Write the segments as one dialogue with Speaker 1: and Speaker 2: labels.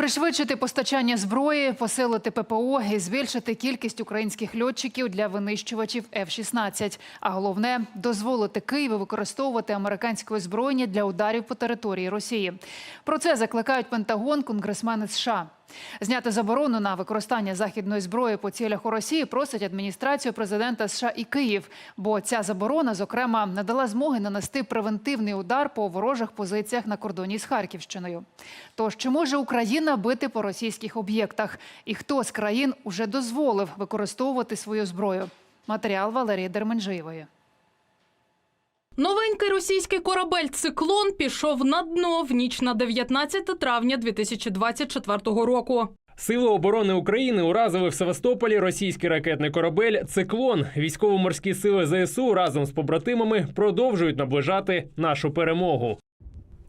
Speaker 1: Пришвидшити постачання зброї, посилити ППО і збільшити кількість українських льотчиків для винищувачів F-16. А головне дозволити Києву використовувати американське озброєння для ударів по території Росії. Про це закликають Пентагон, конгресмени США. Зняти заборону на використання західної зброї по цілях у Росії просить адміністрацію президента США і Київ, бо ця заборона, зокрема, не дала змоги нанести превентивний удар по ворожих позиціях на кордоні з Харківщиною. Тож чи може Україна бити по російських об'єктах? І хто з країн уже дозволив використовувати свою зброю? Матеріал Валерії Дерменжиєвої.
Speaker 2: Новенький російський корабель Циклон пішов на дно в ніч на 19 травня 2024 року.
Speaker 3: Сили оборони України уразили в Севастополі російський ракетний корабель Циклон. Військово-морські сили ЗСУ разом з побратимами продовжують наближати нашу перемогу.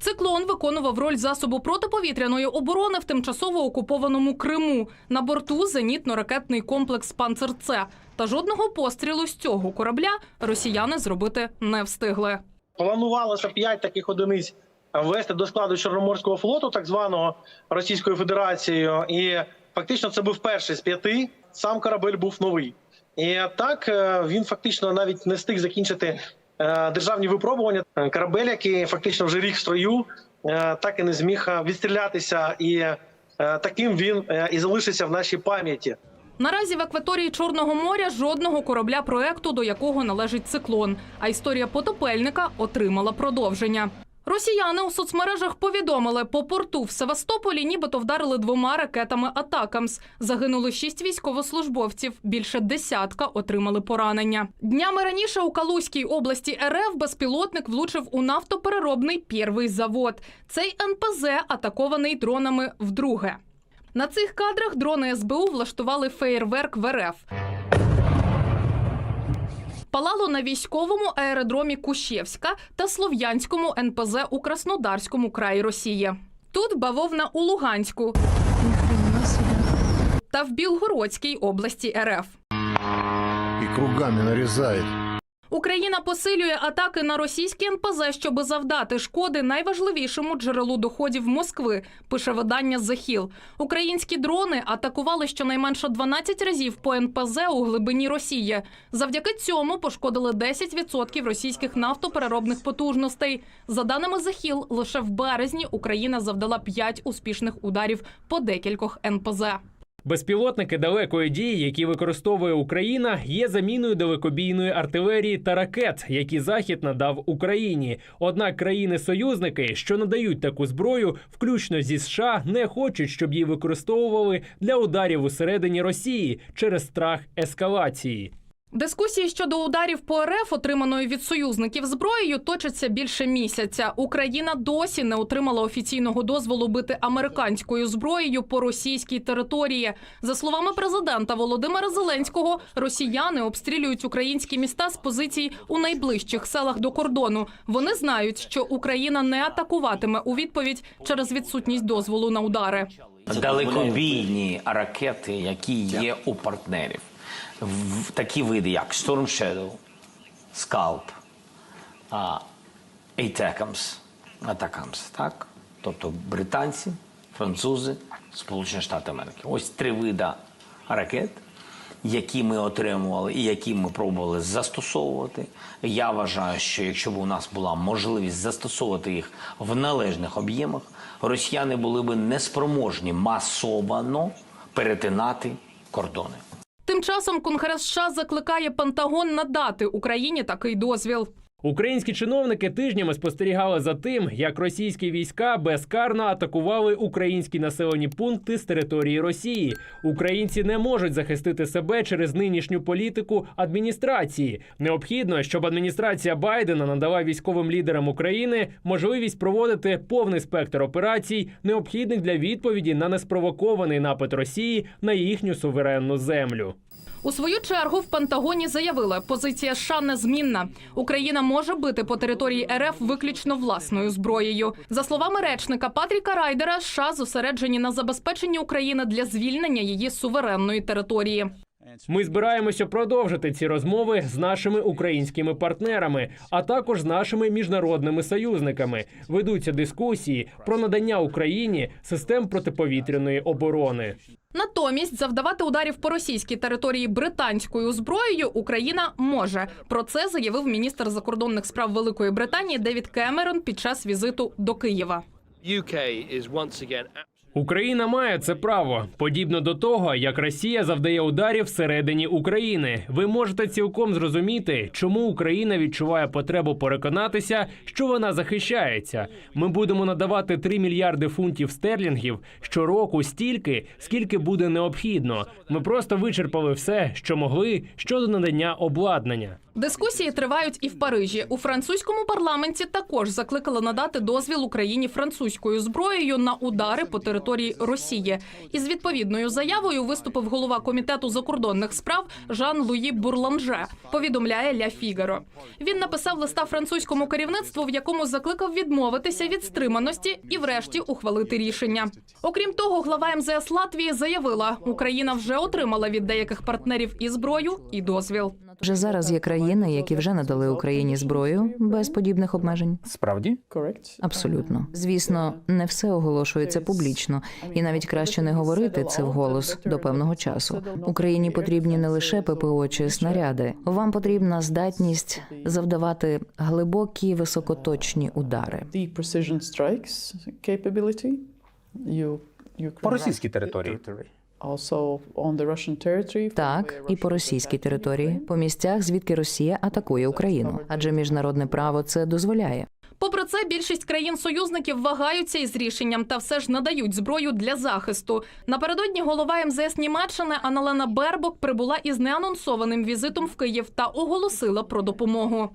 Speaker 2: Циклон виконував роль засобу протиповітряної оборони в тимчасово окупованому Криму. На борту зенітно-ракетний комплекс «Панцер-С». Та жодного пострілу з цього корабля росіяни зробити не встигли.
Speaker 4: Планувалося п'ять таких одиниць ввести до складу Чорноморського флоту, так званого Російською Федерацією, і фактично це був перший з п'яти. Сам корабель був новий. І так е, він фактично навіть не встиг закінчити державні випробування. Е, Корабель, який фактично вже рік в строю, е, так і не зміг е, відстрілятися, і е, таким він е, і залишиться в нашій пам'яті.
Speaker 2: Наразі в акваторії Чорного моря жодного корабля проекту, до якого належить циклон. А історія потопельника отримала продовження. Росіяни у соцмережах повідомили, по порту в Севастополі нібито вдарили двома ракетами Атакамс. Загинули шість військовослужбовців. Більше десятка отримали поранення. Днями раніше у Калузькій області РФ безпілотник влучив у нафтопереробний «Первий завод. Цей НПЗ атакований дронами вдруге. На цих кадрах дрони СБУ влаштували феєрверк в РФ. Палало на військовому аеродромі Кущевська та Слов'янському НПЗ у Краснодарському краї Росії. Тут бавовна у Луганську та в Білгородській області РФ.
Speaker 5: І кругами нарезает.
Speaker 2: Україна посилює атаки на російські НПЗ, щоб завдати шкоди найважливішому джерелу доходів Москви. Пише видання «Захіл». Українські дрони атакували щонайменше 12 разів по НПЗ у глибині Росії. Завдяки цьому пошкодили 10% російських нафтопереробних потужностей. За даними «Захіл», лише в березні Україна завдала 5 успішних ударів по декількох НПЗ.
Speaker 3: Безпілотники далекої дії, які використовує Україна, є заміною далекобійної артилерії та ракет, які Захід надав Україні. Однак країни-союзники, що надають таку зброю, включно зі США, не хочуть, щоб її використовували для ударів усередині Росії через страх ескалації.
Speaker 2: Дискусії щодо ударів по РФ, отриманої від союзників зброєю, точаться більше місяця. Україна досі не отримала офіційного дозволу бити американською зброєю по російській території. За словами президента Володимира Зеленського, росіяни обстрілюють українські міста з позицій у найближчих селах до кордону. Вони знають, що Україна не атакуватиме у відповідь через відсутність дозволу на удари.
Speaker 6: далекобійні ракети, які є у партнерів. В такі види, як Storm Shadow, Scalp, а, ATACMS, ATACMS, так? Тобто британці, французи, Сполучені Штати Америки. Ось три вида ракет, які ми отримували і які ми пробували застосовувати. Я вважаю, що якщо б у нас була можливість застосовувати їх в належних об'ємах, росіяни були б неспроможні масовано перетинати кордони.
Speaker 2: Часом Конгрес США закликає Пентагон надати Україні такий дозвіл.
Speaker 3: Українські чиновники тижнями спостерігали за тим, як російські війська безкарно атакували українські населені пункти з території Росії. Українці не можуть захистити себе через нинішню політику адміністрації. Необхідно, щоб адміністрація Байдена надала військовим лідерам України можливість проводити повний спектр операцій, необхідних для відповіді на неспровокований напад Росії на їхню суверенну землю.
Speaker 2: У свою чергу в Пентагоні заявили, позиція США незмінна. Україна може бити по території РФ виключно власною зброєю. За словами речника Патріка Райдера, США зосереджені на забезпеченні України для звільнення її суверенної території.
Speaker 3: Ми збираємося продовжити ці розмови з нашими українськими партнерами, а також з нашими міжнародними союзниками. Ведуться дискусії про надання Україні систем протиповітряної оборони.
Speaker 2: Натомість завдавати ударів по російській території британською зброєю Україна може. Про це заявив міністр закордонних справ Великої Британії Девід Кемерон під час візиту до Києва.
Speaker 3: Україна має це право, подібно до того, як Росія завдає ударів всередині України. Ви можете цілком зрозуміти, чому Україна відчуває потребу переконатися, що вона захищається. Ми будемо надавати 3 мільярди фунтів стерлінгів щороку стільки, скільки буде необхідно. Ми просто вичерпали все, що могли щодо надання обладнання.
Speaker 2: Дискусії тривають і в Парижі. У французькому парламенті також закликали надати дозвіл Україні французькою зброєю на удари по території Росії. Із відповідною заявою виступив голова комітету закордонних справ Жан Луї Бурланже. Повідомляє Ля Фігаро. Він написав листа французькому керівництву, в якому закликав відмовитися від стриманості і, врешті, ухвалити рішення. Окрім того, глава МЗС Латвії заявила, Україна вже отримала від деяких партнерів і зброю, і дозвіл.
Speaker 7: Вже зараз є країни, які вже надали Україні зброю без подібних обмежень.
Speaker 8: Справді?
Speaker 7: Абсолютно, звісно, не все оголошується публічно, і навіть краще не говорити це вголос до певного часу. Україні потрібні не лише ППО чи снаряди. Вам потрібна здатність завдавати глибокі високоточні удари.
Speaker 8: По російській території.
Speaker 9: Also on the
Speaker 7: Так, і по російській території, по місцях, звідки Росія атакує Україну, адже міжнародне право це дозволяє.
Speaker 2: Попри це, більшість країн-союзників вагаються із рішенням та все ж надають зброю для захисту. Напередодні голова МЗС Німеччини Аналена Бербок прибула із неанонсованим візитом в Київ та оголосила про допомогу.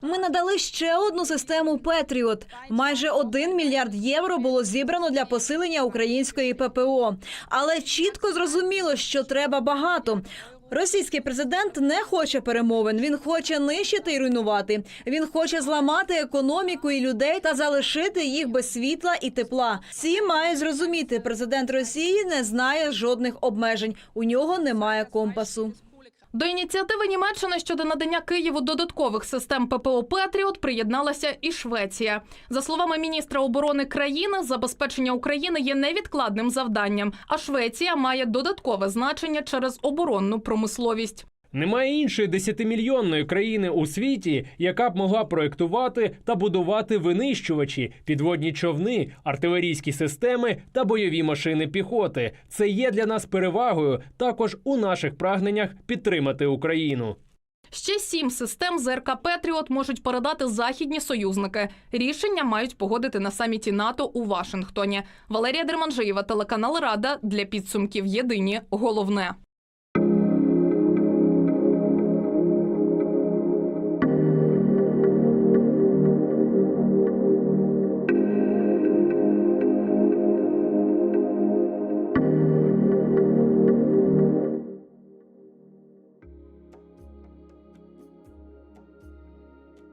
Speaker 10: Ми надали ще одну систему Петріот. Майже 1 мільярд євро було зібрано для посилення української ППО. Але чітко зрозуміло, що треба багато. Російський президент не хоче перемовин. Він хоче нищити і руйнувати. Він хоче зламати економіку і людей та залишити їх без світла і тепла. Всі мають зрозуміти, президент Росії не знає жодних обмежень. У нього немає компасу.
Speaker 2: До ініціативи Німеччини щодо надання Києву додаткових систем ППО Петріот приєдналася і Швеція. За словами міністра оборони країни, забезпечення України є невідкладним завданням, а Швеція має додаткове значення через оборонну промисловість.
Speaker 3: Немає іншої десятимільйонної країни у світі, яка б могла проектувати та будувати винищувачі, підводні човни, артилерійські системи та бойові машини піхоти. Це є для нас перевагою також у наших прагненнях підтримати Україну.
Speaker 2: Ще сім систем ЗРК Петріот можуть передати західні союзники. Рішення мають погодити на саміті НАТО у Вашингтоні. Валерія Дерманжиєва, телеканал Рада для підсумків. Єдині головне.